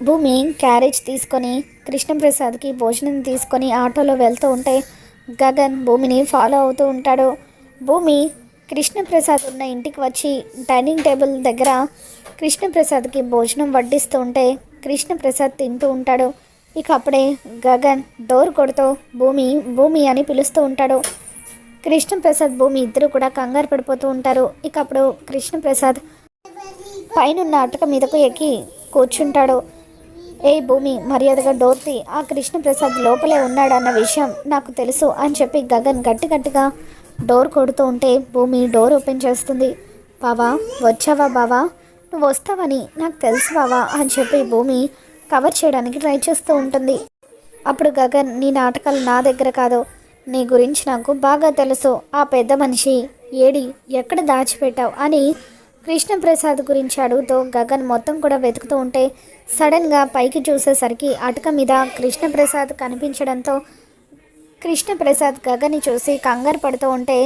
భూమి క్యారేజ్ తీసుకొని కృష్ణప్రసాద్కి భోజనం తీసుకొని ఆటోలో వెళ్తూ ఉంటే గగన్ భూమిని ఫాలో అవుతూ ఉంటాడు. భూమి కృష్ణప్రసాద్ ఉన్న ఇంటికి వచ్చి డైనింగ్ టేబుల్ దగ్గర కృష్ణప్రసాద్కి భోజనం వడ్డిస్తూ ఉంటే కృష్ణప్రసాద్ తింటూ ఉంటాడు. ఇక అప్పుడే గగన్ డోర్ కొడుతూ భూమి భూమి అని పిలుస్తూ ఉంటాడు. కృష్ణప్రసాద్ భూమి ఇద్దరు కూడా కంగారు పడిపోతూ ఉంటారు. ఇక అప్పుడు కృష్ణప్రసాద్ పైనున్న అటుక మీదకు ఎక్కి కూర్చుంటాడు. ఏ భూమి మర్యాదగా డోర్ తీ ఆ కృష్ణప్రసాద్ లోపలే ఉన్నాడన్న విషయం నాకు తెలుసు అని చెప్పి గగన్ గట్టి గట్టిగా డోర్ కొడుతూ ఉంటే భూమి డోర్ ఓపెన్ చేస్తుంది. బావా వచ్చావా బావా? నువ్వు వస్తావని నాకు తెలుసు బావా అని చెప్పి భూమి కవర్ చేయడానికి ట్రై చేస్తూ ఉంటుంది. అప్పుడు గగన్ నీ నాటకాలు నా దగ్గర కాదు నీ గురించి నాకు బాగా తెలుసు. ఆ పెద్ద మనిషి ఏడి ఎక్కడ దాచిపెట్టావు అని కృష్ణప్రసాద్ గురించి అడుగుతూ గగన్ మొత్తం కూడా వెతుకుతూ ఉంటే సడన్గా పైకి చూసేసరికి అటక మీద కృష్ణప్రసాద్ కనిపించడంతో కృష్ణప్రసాద్ గగన్ని చూసి కంగారు పడుతూ ఉంటే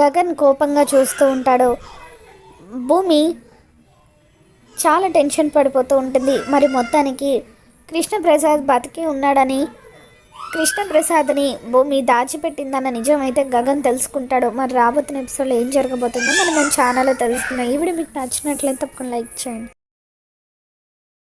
గగన్ కోపంగా చూస్తూ ఉంటాడు. భూమి చాలా టెన్షన్ పడిపోతూ ఉంటుంది. మరి మొత్తానికి కృష్ణప్రసాద్ బతికి ఉన్నాడని కృష్ణప్రసాద్ని భూమి దాచిపెట్టిందన్న నిజం అయితే గగన్ తెలుసుకుంటాడు. మరి రాబోతున్న ఎపిసోడ్లో ఏం జరగబోతుందో మనం మన ఛానల్లో తెలుసుకుందాం. ఈ వీడియో మీకు నచ్చినట్లయితే తప్పకుండా లైక్ చేయండి.